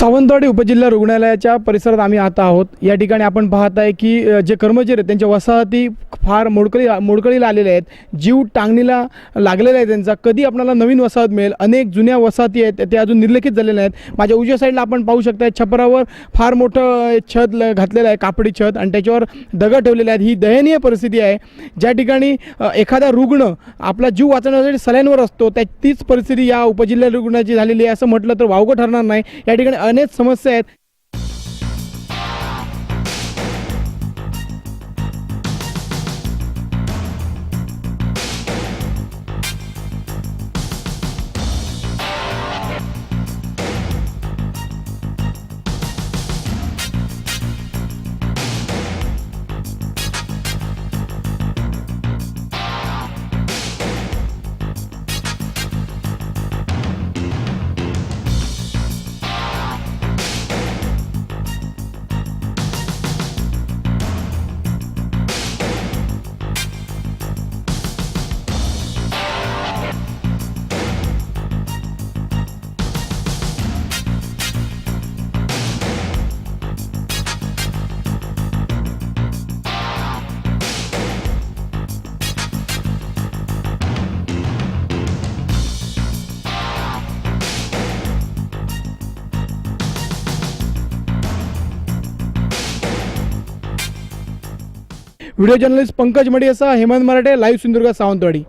सावंतवाडी उपजिल्हा रुग्णालयाच्या परिसरात आम्ही आता आहोत. या ठिकाणी आपण पाहत आहे की जे कर्मचारी आहेत त्यांच्या वसाहती फार मोडकळी मोडकळीला आलेल्या आहेत. जीव टांगणीला लागलेला आहे त्यांचा. कधी आपल्याला नवीन वसाहत मिळेल? अनेक जुन्या वसाहती आहेत त्या अजून निर्लेखित झालेल्या आहेत माझ्या उजव्या साईडला आपण पाहू शकता छपरावर फार मोठं छत ल- घातलेलं आहे कापडी छत आणि त्याच्यावर दगड ठेवलेले आहेत. ही दयनीय परिस्थिती आहे. ज्या ठिकाणी एखादा रुग्ण आपला जीव वाचवण्यासाठी सलाईनवर असतो त्या तीच परिस्थिती या उपजिल्हा रुग्णाची झालेली आहे. असं म्हटलं तर वावगं ठरणार नाही. या ठिकाणी अनेक समस्या आहेत व्हिडिओ जर्नलिस्ट पंकज मडियसा हेमंत मराठे लाईव्ह सिंधुदुर्ग सावंतवाडी.